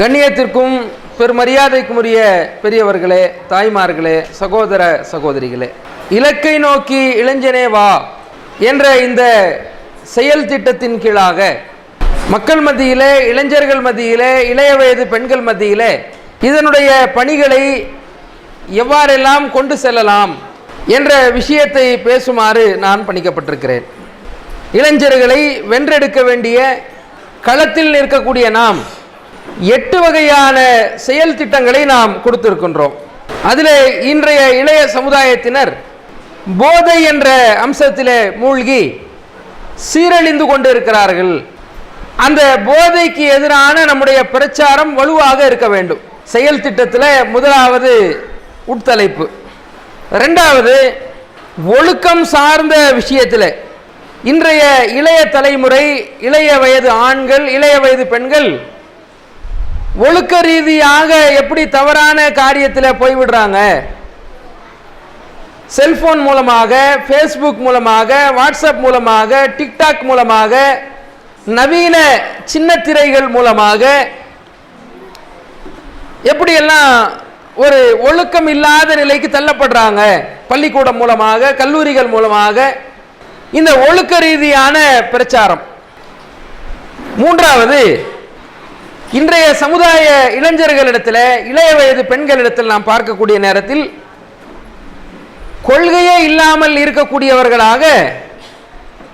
கண்ணியத்திற்கும் பெருமரியாதைக்கும் உரிய பெரியவர்களே தாய்மார்களே சகோதர சகோதரிகளே இலக்கை நோக்கி இளைஞனே வா என்ற இந்த செயல் திட்டத்தின் கீழாக மக்கள் மத்தியிலே இளைஞர்கள் மத்தியிலே இளைய வயது பெண்கள் மத்தியிலே இதனுடைய பணிகளை எவ்வாறெல்லாம் கொண்டு செல்லலாம் என்ற விஷயத்தை பேசுமாறு நான் பணிக்கப்பட்டிருக்கிறேன். இளைஞர்களை வென்றெடுக்க வேண்டிய களத்தில் நிற்கக்கூடிய நாம் எட்டு வகையான செயல் திட்டங்களை நாம் கொடுத்திருக்கின்றோம். அதில் இன்றைய இளைய சமுதாயத்தினர் போதை என்ற அம்சத்தில் மூழ்கி சீரழிந்து கொண்டிருக்கிறார்கள். அந்த போதைக்கு எதிரான நம்முடைய பிரச்சாரம் வலுவாக இருக்க வேண்டும். செயல் திட்டத்தில் முதலாவது உட்தலைப்பு. ரெண்டாவது ஒழுக்கம் சார்ந்த விஷயத்தில். இன்றைய இளைய தலைமுறை இளைய வயது ஆண்கள் இளைய வயது பெண்கள் ஒழுக்க ரீதியாக எப்படி தவறான காரியத்தில் போய்விடுறாங்க? செல்போன் மூலமாக ஃபேஸ்புக் மூலமாக வாட்ஸ்அப் மூலமாக டிக்டாக் மூலமாக நவீன சின்ன திரைகள் மூலமாக எப்படியெல்லாம் ஒரு ஒழுக்கம் இல்லாத நிலைக்கு தள்ளப்படுறாங்க? பள்ளிக்கூடம் மூலமாக கல்லூரிகள் மூலமாக. இந்த ஒழுக்க ரீதியான பிரச்சாரம். மூன்றாவது இன்றைய சமுதாய இளைஞர்களிடத்தில் இளைய வயது பெண்களிடத்தில் நாம் பார்க்கக்கூடிய நேரத்தில் கொள்கையே இல்லாமல் இருக்கக்கூடியவர்களாக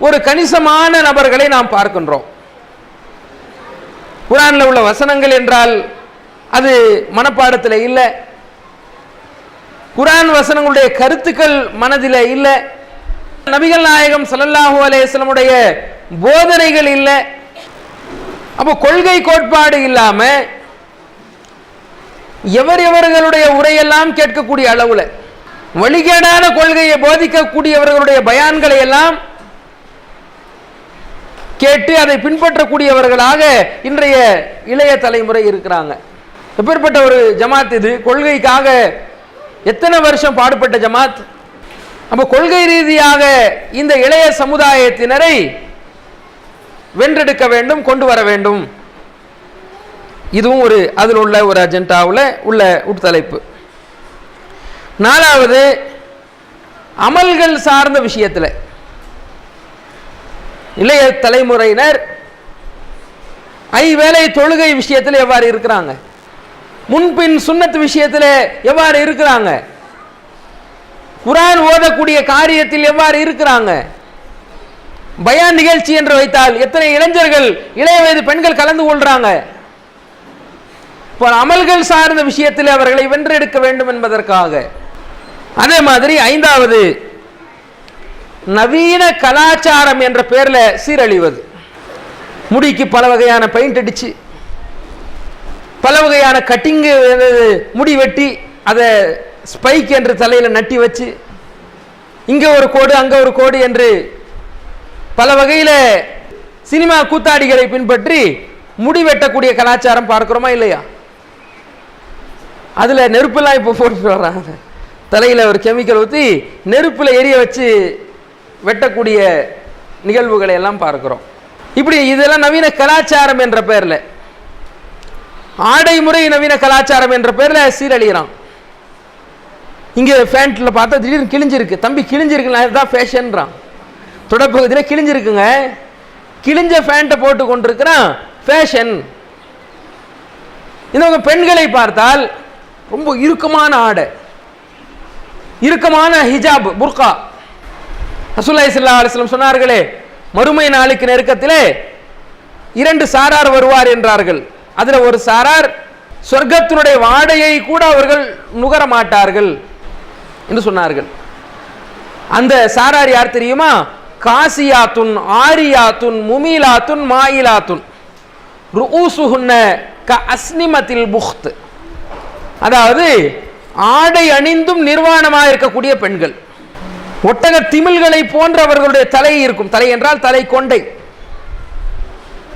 ஒரு கணிசமான நபர்களை நாம் பார்க்கின்றோம். குரானில் உள்ள வசனங்கள் என்றால் அது மனப்பாடத்தில் இல்லை. குரான் வசனங்களுடைய கருத்துக்கள் மனதில் இல்லை. நபிகள் நாயகம் ஸல்லல்லாஹு அலைஹி போதனைகள் இல்லை. அப்போ கொள்கை கோட்பாடு இல்லாம எவர் எவர்களுடைய உரையெல்லாம் கேட்கக்கூடிய அளவுல வழிகேடான கொள்கையை போதிக்கக்கூடியவர்களுடைய பயான்களை எல்லாம் கேட்டு அதை பின்பற்றக்கூடியவர்களாக இன்றைய இளைய தலைமுறை இருக்கிறாங்க. எப்பேற்பட்ட ஒரு ஜமாத் இது? கொள்கைக்காக எத்தனை வருஷம் பாடுபட்ட ஜமாத்? அப்போ கொள்கை ரீதியாக இந்த இளைய சமுதாயத்தினரை வென்றெடுக்க வேண்டும் கொண்டு வர வேண்டும். இதுவும் ஒரு அதில் உள்ள ஒரு அஜெண்டாவில் உள்ள உட்தலைப்பு. நாலாவது அமல்கள் சார்ந்த விஷயத்தில். இளைய தலைமுறையினர் ஐவேளை தொழுகை விஷயத்தில் எவ்வாறு இருக்கிறாங்க? முன்பின் சுண்ணத்து விஷயத்தில் எவ்வாறு இருக்கிறாங்க? குரான் ஓதக்கூடிய காரியத்தில் எவ்வாறு இருக்கிறாங்க? பயான் நிகழ்ச்சி என்று வைத்தால் எத்தனை இளைஞர்கள் இளைய வயது பெண்கள் கலந்து கொள்றாங்க? இப்போ அமல்கள் சார்ந்த விஷயத்தில் அவர்களை வென்றெடுக்க வேண்டும் என்பதற்காக. அதே மாதிரி ஐந்தாவது நவீன கலாச்சாரம் என்ற பேரில் சீரழிவது. முடிக்கு பல வகையான பெயிண்ட் அடிச்சு பல வகையான கட்டிங்கு முடி வெட்டி அதை ஸ்பைக் என்று தலையில் நட்டி வச்சு இங்கே ஒரு கோடு அங்கே ஒரு கோடு என்று பல வகையில் சினிமா கூத்தாடிகளை பின்பற்றி முடி வெட்டக்கூடிய கலாச்சாரம் பார்க்குறோமா இல்லையா? அதில் நெருப்பெல்லாம் இப்போ போட்டு வர்றாங்க. தலையில் ஒரு கெமிக்கல் ஊற்றி நெருப்பில் எரிய வச்சு வெட்டக்கூடிய நிகழ்வுகளை எல்லாம் பார்க்கிறோம். இப்படி இதெல்லாம் நவீன கலாச்சாரம் என்ற பேரில் ஆடை முறை நவீன கலாச்சாரம் என்ற பேரில் சீரழிகிறான் இங்கே ஃபேண்ட்டில் பார்த்தா திடீர்னு கிழிஞ்சிருக்கு. தம்பி கிழிஞ்சிருக்கு அதுதான் ஃபேஷன்றான் தொடப்பகுதியில் கிழிஞ்சிருக்குங்க. கிழிஞ்ச ஃபேண்ட்டை போட்டு கொண்டிருக்கிறான் ஃபேஷன் இன்னொரு பெண்களை பார்த்தால் ரொம்ப இறுக்கமான ஆடை. இறுக்கமான ஹிஜாப் புர்கா ரசூல்லா இஸ்லா அலிஸ்லம் சொன்னார்களே மறுமை நாளுக்கு நெருக்கத்திலே இரண்டு சாரார் வருவார் என்றார்கள். அதுல ஒரு சாரார் சொர்க்கத்தினுடைய வாடையை கூட அவர்கள் நுகர மாட்டார்கள் என்று சொன்னார்கள். அந்த சாரார் யார் தெரியுமா? காசியாத்துன் ஆரியாத்துன் முமிலாத்துன் மாயிலாத்துன். ருஊசுஹுன்ன க அஸ்னிமத்தில் புஹ்த். அதாவது ஆடை அணிந்தும் நிர்வாணமாக இருக்கக்கூடிய பெண்கள். ஒட்டக திமில்களை போன்ற அவர்களுடைய தலை இருக்கும். தலை என்றால் தலை கொண்டை.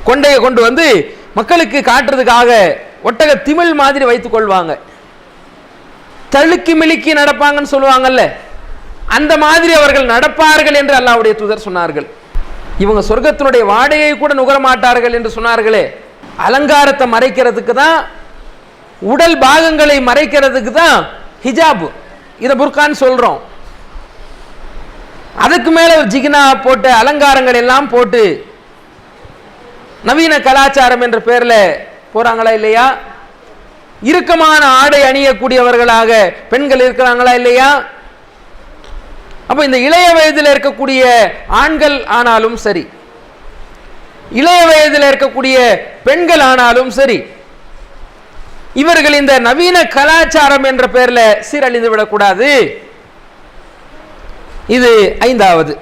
கொண்டையை கொண்டு வந்து மக்களுக்கு காட்டுறதுக்காக ஒட்டக திமிழ் மாதிரி வைத்துக் கொள்வாங்க. தழுக்கி மிளுக்கி நடப்பாங்கன்னு சொல்லுவாங்கல்ல. அந்த மாதிரி அவர்கள் நடப்பார்கள் என்று அல்லாவுடைய தூதர் சொன்னார்கள். இவங்க சொர்க்கத்தினுடைய வாடையை கூட நுகர மாட்டார்கள் என்று சொன்னார்களே. அலங்காரத்தை மறைக்கிறதுக்கு தான் உடல் பாகங்களை மறைக்கிறதுக்கு தான் ஹிஜாபு. இதை புர்கான்னு சொல்கிறோம் அதுக்கு மேலே ஒரு ஜிகினா போட்டு அலங்காரங்கள் எல்லாம் போட்டு நவீன கலாச்சாரம் என்ற பேரில் போகிறாங்களா இல்லையா? இறுக்கமான ஆடை அணியக்கூடியவர்களாக பெண்கள் இருக்கிறாங்களா இல்லையா? அப்போ இந்த இளைய வயதில் இருக்கக்கூடிய ஆண்கள் ஆனாலும் சரி இளைய வயதில் இருக்கக்கூடிய பெண்கள் ஆனாலும் சரி இவர்கள் இந்த நவீன கலாச்சாரம் என்ற பெயரில் சீரழிந்து விடக்கூடாது. இது ஐந்தாவது.